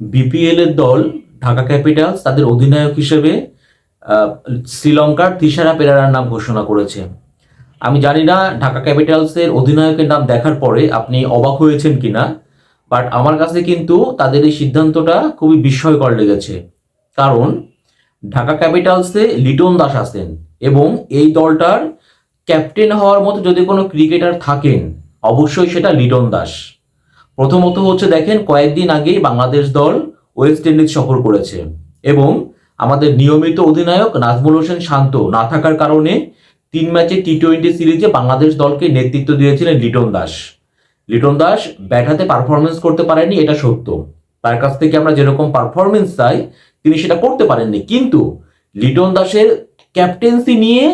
BPL এর দল, Dhaka Capitals, তাদের অধিনায়ক হিসেবে শ্রীলঙ্কার তিসারা পেরারার নাম ঘোষণা করেছে। আমি জানি না ঢাকা ক্যাপিটালসের অধিনায়কের নাম দেখার পরে আপনি অবাক হয়েছেন কিনা, বাট আমার কাছে কিন্তু তাদের এই সিদ্ধান্তটা খুবই বিস্ময়কর লেগেছে। কারণ ঢাকা ক্যাপিটালসে লিটন দাস আছেন এবং এই দলটার ক্যাপ্টেন হওয়ার মতো যদি কোনো ক্রিকেটার থাকেন, অবশ্যই সেটা লিটন দাস। প্রথমত হচ্ছে দেখেন, কয়েকদিন আগেই বাংলাদেশ দল ওয়েস্ট ইন্ডিজ সফর করেছে এবং আমাদের নিয়মিত অধিনায়ক নাজমুল হোসেন শান্ত না থাকার কারণে তিন ম্যাচে টি টোয়েন্টি সিরিজে বাংলাদেশ দলকে নেতৃত্ব দিয়েছিলেন লিটন দাস। লিটন দাস ব্যাট হাতে পারফরমেন্স করতে পারেনি, এটা সত্য। তার কাছ থেকে আমরা যেরকম পারফরমেন্স চাই, তিনি সেটা করতে পারেননি। কিন্তু লিটন দাসের ক্যাপ্টেন্সি নিয়ে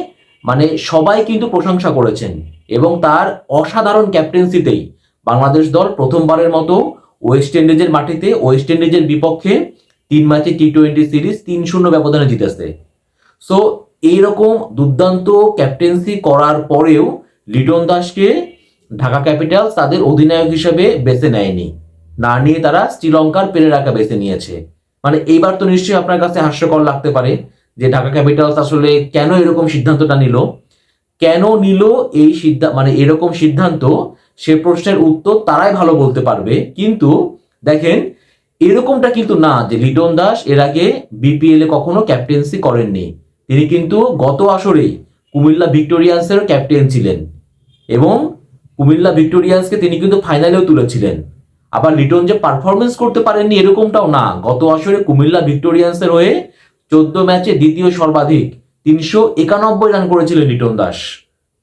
মানে সবাই কিন্তু প্রশংসা করেছেন এবং তার অসাধারণ ক্যাপ্টেন্সিতেই বাংলাদেশ দল প্রথমবারের মতো ওয়েস্ট ইন্ডিজের মাটিতে ওয়েস্ট ইন্ডিজের বিপক্ষে তিন ম্যাচে টি টোয়েন্টি সিরিজ তিন শূন্য ব্যবধানে জিতেছে। সো এইরকম দুর্দান্ত ক্যাপ্টেন্সি করার পরেও লিটন দাসকে ঢাকা ক্যাপিটালস তাদের অধিনায়ক হিসেবে বেছে নেয়নি। না নিয়ে তারা শ্রীলঙ্কার পেরেরাকে বেছে নিয়েছে। মানে এইবার তো নিশ্চয়ই আপনার কাছে হাস্যকর লাগতে পারে যে ঢাকা ক্যাপিটালস আসলে কেন এরকম সিদ্ধান্তটা নিল, কেন নিল এই সিদ্ধান্ত মানে এরকম সিদ্ধান্ত সে প্রশ্নের উত্তর তারাই ভালো বলতে পারবে। কিন্তু দেখেন, এরকমটা কিন্তু না যে লিটন দাস এর আগে বিপিএল এ কখনো ক্যাপ্টেন্সি করেননি। তিনি কিন্তু গত আসরেই কুমিল্লা ভিক্টোরিয়ান্সের ক্যাপ্টেন ছিলেন এবং কুমিল্লা ভিক্টোরিয়ান্সকে তিনি কিন্তু ফাইনালেও তুলেছিলেন। আবার লিটন যে পারফরমেন্স করতে পারেননি এরকমটাও না। গত আসরে কুমিল্লা ভিক্টোরিয়ান্সের হয়ে চোদ্দ ম্যাচে দ্বিতীয় সর্বাধিক তিনশো একানব্বই রান করেছিলেন লিটন দাস।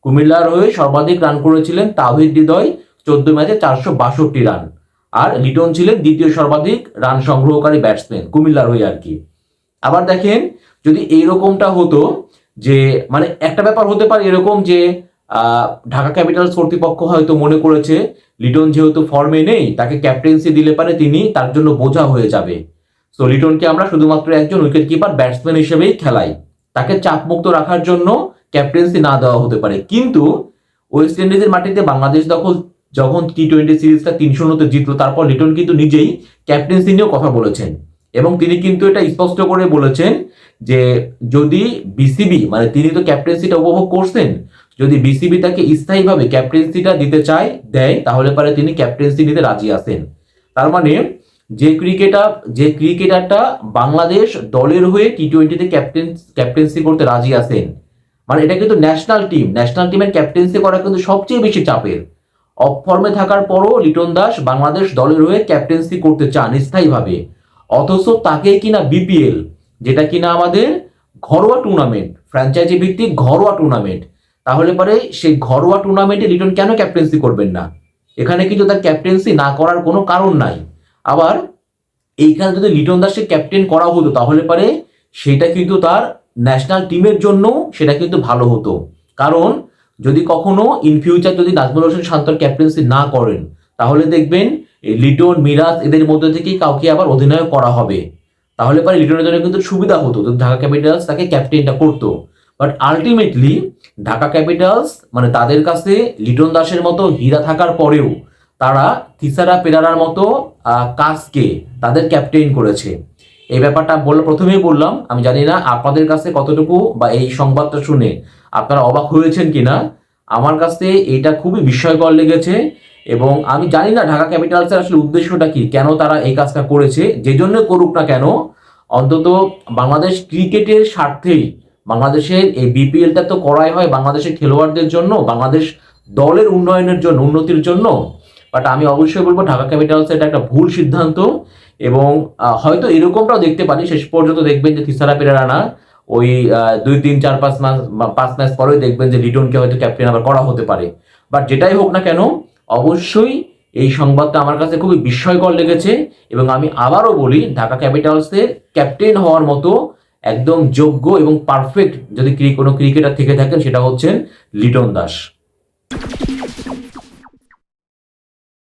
কুমিল্লার হয়ে সর্বাধিক রান করেছিলেন তাহিদ হৃদয়, চোদ্দ ম্যাচে চারশো বাষট্টি রান আর লিটন ছিলেন দ্বিতীয় সর্বাধিক রান সংগ্রহকারী ব্যাটসম্যান কুমিল্লার হয়ে আর কি। আবার দেখেন, যদি এইরকমটা হতো যে মানে একটা ব্যাপার হতে পারে এরকম যে ঢাকা ক্যাপিটালস কর্তৃপক্ষ হয়তো মনে করেছে, লিটন যেহেতু ফর্মে নেই, তাকে ক্যাপ্টেন্সি দিলে পারে তিনি, তার জন্য বোঝা হয়ে যাবে। সো লিটনকে আমরা শুধুমাত্র একজন উইকেট কিপার ব্যাটসম্যান হিসেবেই খেলাই। তাকে চাপমুক্ত রাখার জন্য ক্যাপ্টেন্সি না দেওয়া হতে পারে। কিন্তু ওয়েস্ট ইন্ডিজের মাটিতে বাংলাদেশ দখল যখন টি টোয়েন্টি সিরিজটা তিন শূন্যতে জিতলো, তারপর লিটন কিন্তু নিজেই ক্যাপ্টেন্সি নিয়েও কথা বলেছেন। এবং তিনি কিন্তু এটা স্পষ্ট করে বলেছেন যে যদি বিসিবি মানে তিনি তো ক্যাপ্টেন্সিটা উপভোগ করছেন, যদি বিসিবি তাকে স্থায়ীভাবে ক্যাপ্টেন্সিটা দিতে চায়, দেয়, তাহলে পারে তিনি ক্যাপ্টেন্সি নিতে রাজি আছেন। তার মানে যে ক্রিকেটার, যে ক্রিকেটারটা বাংলাদেশ দলের হয়ে টি টোয়েন্টিতে ক্যাপ্টেন ক্যাপ্টেন্সি করতে রাজি আছেন মানে এটা কিন্তু ন্যাশনাল টিম ন্যাশনাল টিমের ক্যাপ্টেন্সি করা কিন্তু সবচেয়ে বেশি চাপের। অফ ফর্মে থাকার পরও লিটন দাস বাংলাদেশ দলের হয়ে ক্যাপ্টেন্সি করতে চান স্থায়ীভাবে। অথচ তাকে কিনা বিপিএল যেটা কিনা আমাদের ঘরোয়া টুর্নামেন্ট ফ্র্যাঞ্চাইজি ভিত্তিক ঘরোয়া টুর্নামেন্ট তাহলে পরে সেই ঘরোয়া টুর্নামেন্টে লিটন কেন ক্যাপ্টেন্সি করবেন না? এখানে কিন্তু তার ক্যাপ্টেন্সি না করার কোনো কারণ নাই। আবার এইখানে যদি লিটন দাসকে ক্যাপ্টেন করা হতো, তাহলে পারে সেটা কিন্তু তার ন্যাশনাল টিমের জন্য সেটা কিন্তু ভালো হতো। কারণ যদি কখনো ইন ফিউচার যদি নাজমুল হোসেন শান্তর ক্যাপ্টেন্সি না করেন, তাহলে দেখবেন লিটন, মিরাজ এদের মধ্যে থেকেই কাউকে আবার অধিনায়ক করা হবে। তাহলে পরে লিটনের জন্য কিন্তু সুবিধা হতো ঢাকা ক্যাপিটালস তাকে ক্যাপ্টেনটা করতো। বাট আলটিমেটলি ঢাকা ক্যাপিটালস মানে তাদের কাছে লিটন দাসের মতো হীরা থাকার পরেও তারা থিসারা পেরারার মতো কাজকে তাদের ক্যাপ্টেন করেছে। এই ব্যাপারটা বললে প্রথমেই বললাম, আমি জানি না আপনাদের কাছে কতটুকু বা এই সংবাদটা শুনে আপনারা অবাক হয়েছেন কিনা। আমার কাছে এটা খুবই বিস্ময়কর লেগেছে এবং আমি জানি না ঢাকা ক্যাপিটালসের আসলে উদ্দেশ্যটা কি, কেন তারা এই কাজটা করেছে, যে জন্য করুক না কেন। অন্তত বাংলাদেশ ক্রিকেটের স্বার্থেই, বাংলাদেশের এই বিপিএলটা তো করাই হয় বাংলাদেশের খেলোয়াড়দের জন্য, বাংলাদেশ দলের উন্নয়নের জন্য, উন্নতির জন্য। বাট আমি অবশ্যই বলব, ঢাকা ক্যাপিটালস এটা একটা ভুল সিদ্ধান্ত এবং হয়তো এরকমটাও দেখতে পারি, শেষ পর্যন্ত দেখবেন যে থিসারা পেরেরা না ওই দুই, তিন, চার, পাঁচ মাস পাঁচ ম্যাচ পরেই দেখবেন যে লিটনকে হয়তো ক্যাপ্টেন আবার করা হতে পারে। বাট যেটাই হোক না কেন, অবশ্যই এই সংবাদটা আমার কাছে খুবই বিস্ময়কর লেগেছে এবং আমি আবারও বলি, ঢাকা ক্যাপিটালসের ক্যাপ্টেন হওয়ার মতো একদম যোগ্য এবং পারফেক্ট যদি কোনো ক্রিকেটার থেকে থাকেন, সেটা হচ্ছেন লিটন দাস।